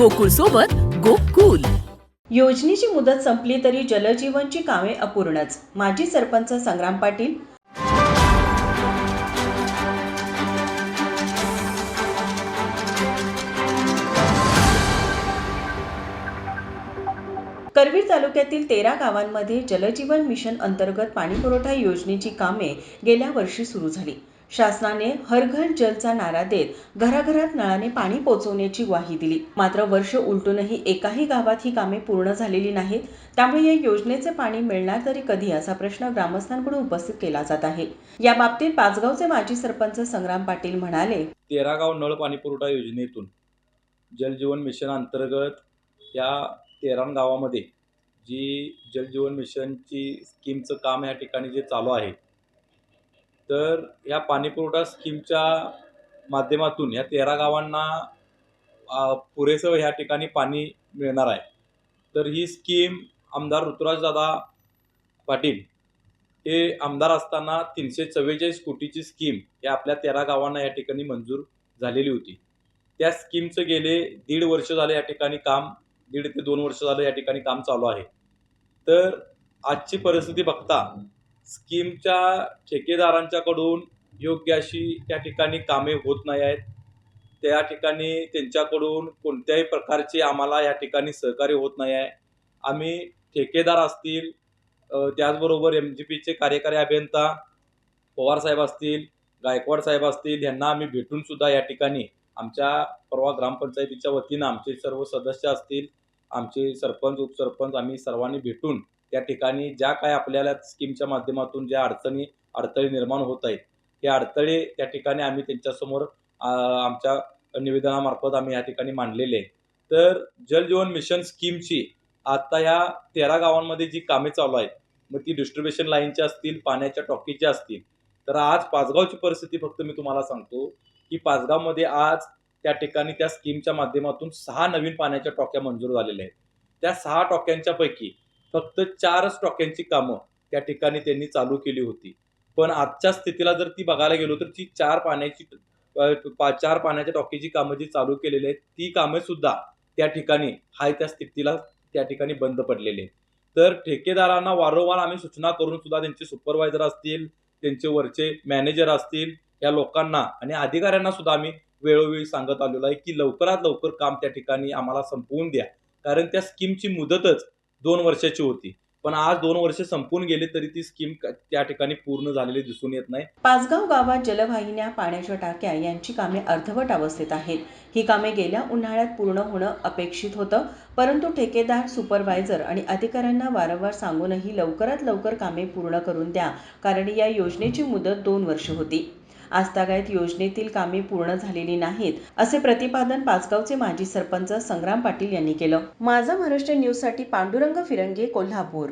गोकुळ सोबत गोकुल. योजनेची मुदत संपली तरी जलजीवनची कामे अपूर्णच. माजी सरपंच संग्राम पाटील. करवीर तालुक्यातील तेरा गावांमध्ये जलजीवन मिशन अंतर्गत पाणीपुरवठा योजनेची कामे गेल्या वर्षी सुरू झाली. शासनाने हर घर जलचा नारा देत घराघरात नळाने पाणी पोचवण्याची ग्वाही दिली. मात्र वर्ष उलटूनही एकाही गावात ही कामे पूर्ण झालेली नाहीत. त्यामुळे या योजनेचे पाणी मिळणार तरी कधी असा प्रश्न ग्रामस्थांकडून उपस्थित केला जात आहे. या बाबतीत पाचगावचे माजी सरपंच संग्राम पाटील म्हणाले तेरागाव नळ पाणी पुरवठा योजनेतून जलजीवन मिशन अंतर्गत या तेरा गावामध्ये जी जलजीवन मिशनची स्कीमचं काम या ठिकाणी जे चालू आहे तर या पाणीपुरवठा स्कीमच्या माध्यमातून या तेरा गावांना पुरेसं ह्या ठिकाणी पाणी मिळणार आहे. तर ही स्कीम आमदार ऋतुराजदादा पाटील हे आमदार असताना तीनशे चव्वेचाळीस कोटीची स्कीम हे आपल्या तेरा गावांना या ठिकाणी मंजूर झालेली होती. त्या स्कीमचं गेले दीड वर्ष झालं या ठिकाणी काम दीड ते दोन वर्ष झालं या ठिकाणी काम चालू आहे. तर आजची परिस्थिती बघता स्कीमच्या ठेकेदारांच्याकडून योग्य अशी त्या ठिकाणी कामे होत नाही आहेत. त्या ठिकाणी त्यांच्याकडून कोणत्याही प्रकारचे आम्हाला या ठिकाणी सहकार्य होत नाही आहे. आम्ही ठेकेदार असतील त्याचबरोबर एम जी पीचे कार्यकारी अभियंता पवार साहेब असतील गायकवाड साहेब असतील यांना आम्ही भेटूनसुद्धा या ठिकाणी आमच्या परवा ग्रामपंचायतीच्या वतीनं आमचे सर्व सदस्य असतील आमचे सरपंच उपसरपंच आम्ही सर्वांनी भेटून त्या ठिकाणी ज्या काय आपल्याला स्कीमच्या माध्यमातून ज्या अडचणी अडथळे निर्माण होत आहेत हे अडथळे त्या ठिकाणी आम्ही त्यांच्यासमोर आमच्या निवेदनामार्फत आम्ही या ठिकाणी मांडलेले आहे तर जलजीवन मिशन स्कीमची आता या तेरा गावांमध्ये जी कामे चालू आहेत मग ती डिस्ट्रीब्युशन लाईनच्या असतील पाण्याच्या टॉकीच्या असतील तर आज पाचगावची परिस्थिती फक्त मी तुम्हाला सांगतो की पाचगावमध्ये आज त्या ठिकाणी त्या स्कीमच्या माध्यमातून सहा नवीन पाण्याच्या टॉक्या मंजूर झालेल्या आहेत. त्या सहा टॉक्यांच्या पैकी फक्त चारच टॉक्यांची कामं त्या ठिकाणी त्यांनी चालू केली होती. पण आजच्या स्थितीला जर ती बघायला गेलो तर ती चार पाण्याची पा- चार पाण्याच्या टॉकीची कामं जी चालू केलेली आहेत ती कामे सुद्धा त्या ठिकाणी हाय त्या स्थितीला त्या ठिकाणी बंद पडलेले तर ठेकेदारांना वारंवार आम्ही सूचना करून सुद्धा त्यांचे सुपरवायझर असतील त्यांचे वरचे मॅनेजर असतील या लोकांना आणि अधिकाऱ्यांना सुद्धा आम्ही वेळोवेळी सांगत आलेलो आहे की लवकरात लवकर काम त्या ठिकाणी आम्हाला संपवून द्या. कारण त्या स्कीमची मुदतच दोन वर्षाची होती. पण आज दोन वर्ष संपून गेले तरी ती स्कीम त्या ठिकाणी पूर्ण झालेली दिसून येत नाही. पाचगाव गावात जलवाहिन्या पाण्याच्या टाक्या यांची कामे अर्धवट अवस्थेत आहेत. ही कामे गेल्या उन्हाळ्यात पूर्ण होणं अपेक्षित होतं. परंतु ठेकेदार सुपरवायझर आणि अधिकाऱ्यांना वारंवार सांगूनही लवकरात लवकर कामे पूर्ण करून द्या. कारण या योजनेची मुदत दोन वर्ष होती. आजतागायत योजनेतील कामे पूर्ण झालेली नाहीत असे प्रतिपादन पाचगावचे माजी सरपंच संग्राम पाटील यांनी केलं. माझा महाराष्ट्र न्यूजसाठी पांडुरंग फिरंगे कोल्हापूर.